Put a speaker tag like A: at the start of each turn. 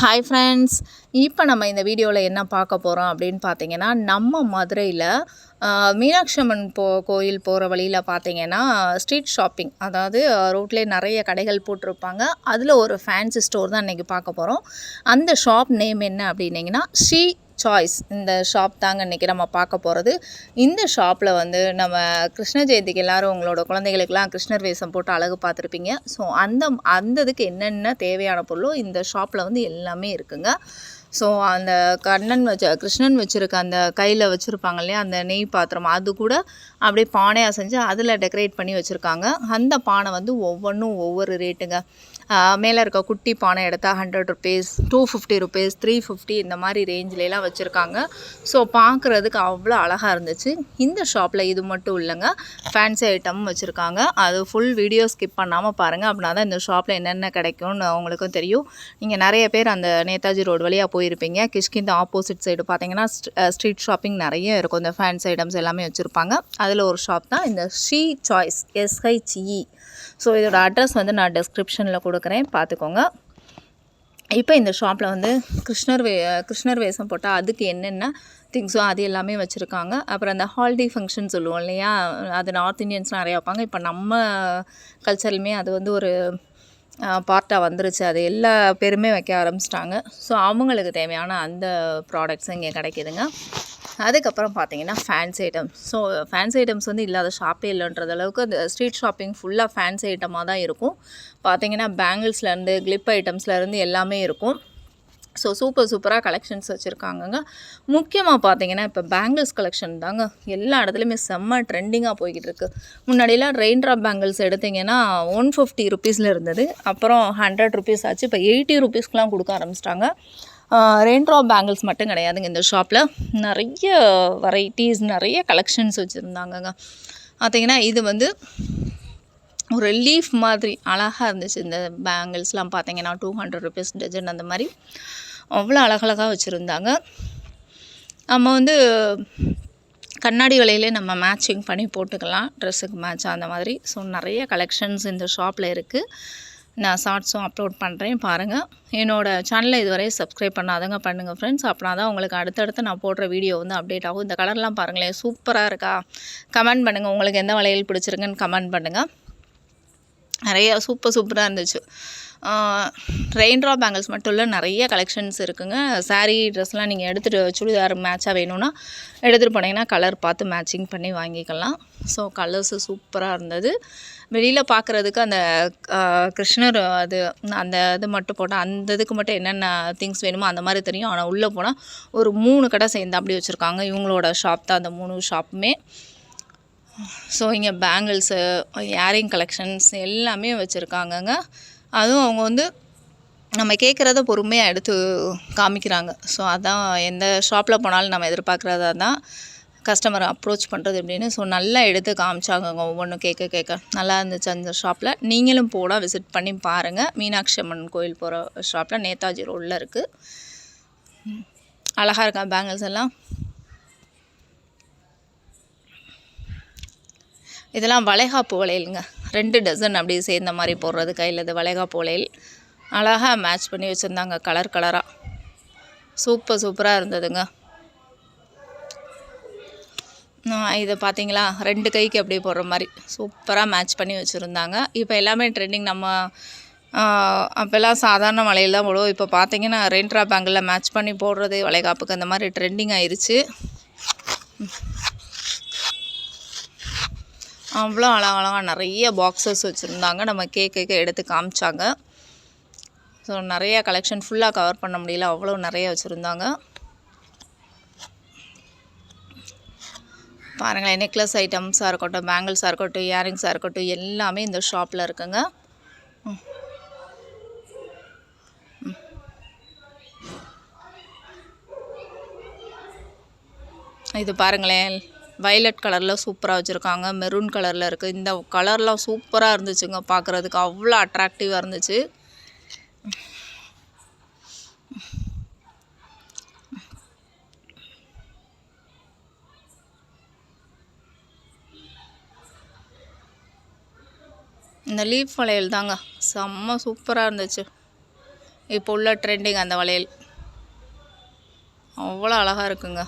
A: Hi friends இப்போ நம்ம இந்த வீடியோவில் என்ன பார்க்க போகிறோம் அப்படின்னு பார்த்தீங்கன்னா நம்ம மதுரையில் மீனாட்சி அம்மன் போ கோயில் போகிற வழியில் பார்த்தீங்கன்னா ஸ்ட்ரீட் ஷாப்பிங் அதாவது ரோட்லேயே நிறைய கடைகள் போட்டிருப்பாங்க. அதில் ஒரு ஃபேன்சி ஸ்டோர் தான் இன்றைக்கி பார்க்க போகிறோம் அந்த ஷாப் நேம் என்ன அப்படின்னீங்கன்னா ஸ்ரீ சாய்ஸ் இந்த ஷாப் தாங்க இன்றைக்கி நம்ம பார்க்க போகிறது இந்த ஷாப்பில் வந்து நம்ம கிருஷ்ண ஜெயந்திக்கு எல்லோரும் உங்களோட குழந்தைகளுக்கெல்லாம் கிருஷ்ணர் வேஷம் போட்டு அழகு பார்த்துருப்பீங்க. ஸோ அந்த அந்த இதுக்கு என்னென்ன தேவையான பொருளோ இந்த ஷாப்பில் வந்து எல்லாமே இருக்குங்க. ஸோ அந்த கண்ணன் வச்ச கிருஷ்ணன் வச்சுருக்க அந்த கையில் வச்சுருப்பாங்க இல்லையா அந்த நெய் பாத்திரம் அது கூட அப்படியே பானையாக செஞ்சு அதில் டெக்கரேட் பண்ணி வச்சுருக்காங்க. அந்த பானை வந்து ஒவ்வொன்றும் ஒவ்வொரு ரேட்டுங்க மேலே இருக்க குட்டி பானை எடுத்தால் hundred rupees two fifty rupees three fifty இந்த மாதிரி ரேஞ்சிலலாம் வச்சுருக்காங்க. ஸோ பார்க்குறதுக்கு அவ்வளோ அழகாக இருந்துச்சு. இந்த ஷாப்பில் இது மட்டும் இல்லைங்க. ஃபேன்சி ஐட்டமும் வச்சுருக்காங்க. அது ஃபுல் வீடியோ ஸ்கிப் பண்ணாமல் பாருங்கள் அப்படின்னா தான் இந்த ஷாப்பில் என்னென்ன கிடைக்கும்னு அவங்களுக்கும் தெரியும். நீங்கள் நிறைய பேர் அந்த நேதாஜி ரோடு வழியாக போயிருப்பீங்க. கிஷ்கிந்த ஆப்போசிட் சைடு பார்த்தீங்கன்னா ஸ்ட்ரீட் ஷாப்பிங் நிறைய இருக்கும். இந்த ஃபேன்சி ஐட்டம்ஸ் எல்லாமே வச்சுருப்பாங்க. அதில் ஒரு ஷாப் தான் இந்த She Choice S H E so இதோட அட்ரஸ் வந்து நான் டெஸ்கிரிப்ஷனில் கொடுக்குறேன். பார்த்துக்கோங்க. இப்போ இந்த ஷாப்பில் வந்து கிருஷ்ணர் வே கிருஷ்ணர் வேஷம் போட்டால் அதுக்கு என்னென்ன திங்ஸோ அது எல்லாமே வச்சுருக்காங்க. அப்புறம் அந்த ஹாலிடே ஃபங்க்ஷன் சொல்லுவோம் இல்லையா? அது நார்த் இந்தியன்ஸ் நிறையா வைப்பாங்க. இப்போ நம்ம கல்ச்சர்லையுமே அது வந்து ஒரு பார்ட்டாக வந்துருச்சு. அது எல்லா பேருமே வைக்க ஆரம்பிச்சிட்டாங்க. ஸோ அவங்களுக்கு தேவையான அந்த ப்ராடக்ட்ஸும் இங்கே கிடைக்கிதுங்க. அதுக்கப்புறம் பார்த்தீங்கன்னா fancy items so fancy items வந்து இல்லாத ஷாப்பே இல்லைன்றது அளவுக்கு அந்த ஸ்ட்ரீட் ஷாப்பிங் ஃபுல்லாக ஃபேன்சி ஐட்டமாக தான் இருக்கும். பார்த்தீங்கன்னா பேங்கிள்ஸ்லேருந்து கிளிப் ஐட்டம்ஸ்லேருந்து எல்லாமே இருக்கும். ஸோ சூப்பர் சூப்பராக கலெக்ஷன்ஸ் வச்சுருக்காங்கங்க. முக்கியமாக பார்த்தீங்கன்னா இப்போ பேங்கிள்ஸ் கலெக்ஷன் தாங்க. எல்லா இடத்துலையுமே செம்ம ட்ரெண்டிங்காக போய்கிட்டு இருக்குது முன்னாடியெல்லாம் ரெயின் ட்ராப் பேங்கிள்ஸ் எடுத்திங்கன்னா ஒன் ஃபிஃப்டி ருபீஸில் இருந்தது. அப்புறம் ஹண்ட்ரட் ருபீஸ் ஆச்சு. இப்போ எயிட்டி ருபீஸ்க்கெலாம் கொடுக்க ஆரம்பிச்சிட்டாங்க. ரெயின் ட்ராப் பேங்கிள்ஸ் மட்டும் கிடையாதுங்க இந்த ஷாப்பில் நிறைய வெரைட்டிஸ் நிறைய கலெக்ஷன்ஸ் வச்சுருந்தாங்கங்க. பார்த்தீங்கன்னா இது வந்து ஒரு லீஃப் மாதிரி அழகாக இருந்துச்சு. இந்த பேங்கிள்ஸ்லாம் பார்த்தீங்கன்னா டூ ஹண்ட்ரட் ருபீஸ் டஜன் அந்த மாதிரி. அவ்வளோ அழகழகாக வச்சுருந்தாங்க. நம்ம வந்து கண்ணாடி வலையிலே நம்ம மேட்சிங் பண்ணி போட்டுக்கலாம். ட்ரெஸ்ஸுக்கு மேட்ச் அந்த மாதிரி. ஸோ நிறைய கலெக்ஷன்ஸ் இந்த ஷாப்பில் இருக்குது நான் ஷார்ட்ஸும் அப்லோட் பண்ணுறேன் பாருங்கள் என்னோடய சேனலை இதுவரை சப்ஸ்கிரைப் பண்ணாதங்க பண்ணுங்கள் ஃப்ரெண்ட்ஸ் அப்படின்னா தான் உங்களுக்கு அடுத்தடுத்து நான் போடுற வீடியோ வந்து அப்டேட் ஆகும். இந்த கலர்லாம் பாருங்களேன் சூப்பராக இருக்கா? கமெண்ட் பண்ணுங்கள் உங்களுக்கு எந்த வளையல் பிடிச்சிருக்குன்னு கமெண்ட் பண்ணுங்கள் நிறையா சூப்பர் சூப்பராக இருந்துச்சு. ரெயின்ட்ரா பேங்கிள்ஸ் மட்டும் இல்லை நிறைய கலெக்ஷன்ஸ் இருக்குங்க. சாரீ ட்ரெஸ்லாம் நீங்கள் எடுத்துகிட்டு சுடிதார் மேட்சாக வேணும்னா எடுத்துகிட்டு போனீங்கன்னா கலர் பார்த்து மேட்சிங் பண்ணி வாங்கிக்கலாம். ஸோ கலர்ஸு சூப்பராக இருந்தது. வெளியில் பார்க்குறதுக்கு அந்த கிருஷ்ணர் அது அந்த இது மட்டும் போட்டால் அந்த இதுக்கு மட்டும் என்னென்ன திங்ஸ் வேணுமோ அந்த மாதிரி தெரியும். ஆனால் உள்ளே போனால் ஒரு மூணு கடை சேர்ந்து அப்படி வச்சுருக்காங்க. இவங்களோட ஷாப் தான் அந்த மூணு ஷாப்புமே ஸோ இங்கே பேங்கிள்ஸு இயரிங் கலெக்ஷன்ஸ் எல்லாமே வச்சுருக்காங்கங்க. அதுவும் அவங்க வந்து நம்ம கேட்குறத பொறுமையாக எடுத்து காமிக்கிறாங்க. ஸோ அதான் எந்த ஷாப்பில் போனாலும் நம்ம எதிர்பார்க்குறதா தான் கஸ்டமரை அப்ரோச் பண்ணுறது அப்படின்னு ஸோ நல்லா எடுத்து காமிச்சாங்க ஒவ்வொன்றும் கேட்க கேட்க நல்லா இருந்துச்சு அந்த ஷாப்பில் நீங்களும் போனால் விசிட் பண்ணி பாருங்கள் மீனாட்சி அம்மன் கோயில் போகிற ஷாப்பில் நேதாஜி ரோடில் இருக்குது அழகாக இருக்கா பேங்கிள்ஸ் எல்லாம்? இதெல்லாம் வளைகாப்பு வளையலுங்க. ரெண்டு டசன் அப்படி சேர்ந்த மாதிரி போடுறது கையில் இது வளைகாப்பு வளையல். அழகாக மேட்ச் பண்ணி வச்சுருந்தாங்க கலர் கலராக சூப்பர் சூப்பராக இருந்ததுங்க. இது பார்த்தீங்களா? ரெண்டு கைக்கு அப்படியே போடுற மாதிரி. சூப்பராக மேட்ச் பண்ணி வச்சுருந்தாங்க. இப்போ எல்லாமே ட்ரெண்டிங் நம்ம அப்போல்லாம் சாதாரண வலையில் தான் போடுவோம். இப்போ பார்த்தீங்கன்னா ரெண்ட்ரா பேங்கில் மேட்ச் பண்ணி போடுறது வளைகாப்புக்கு அந்த மாதிரி ட்ரெண்டிங் ஆயிடுச்சு அவ்வளோ அழகழகாக நிறைய பாக்ஸஸ் வச்சுருந்தாங்க. நம்ம கேக்கு எடுத்து காமிச்சாங்க. ஸோ நிறையா கலெக்ஷன் ஃபுல்லாக கவர் பண்ண முடியல. அவ்வளோ நிறைய வச்சுருந்தாங்க. பாருங்களேன் நெக்லஸ் ஐட்டம்ஸாக இருக்கட்டும் பேங்கிள்ஸாக இருக்கட்டும் இயரிங்ஸாக இருக்கட்டும் எல்லாமே இந்த ஷாப்பில் இருக்குங்க. இது பாருங்களேன் வைலட் கலரில் சூப்பராக வச்சுருக்காங்க மெரூன் கலரில் இருக்குது இந்த கலர்லாம் சூப்பராக இருந்துச்சுங்க பார்க்குறதுக்கு அவ்வளோ அட்ராக்டிவாக இருந்துச்சு. இந்த லீஃப் வளையல் தாங்க. செம்ம சூப்பராக இருந்துச்சு. இப்போ உள்ள ட்ரெண்டிங் அந்த வளையல். அவ்வளோ அழகாக இருக்குங்க.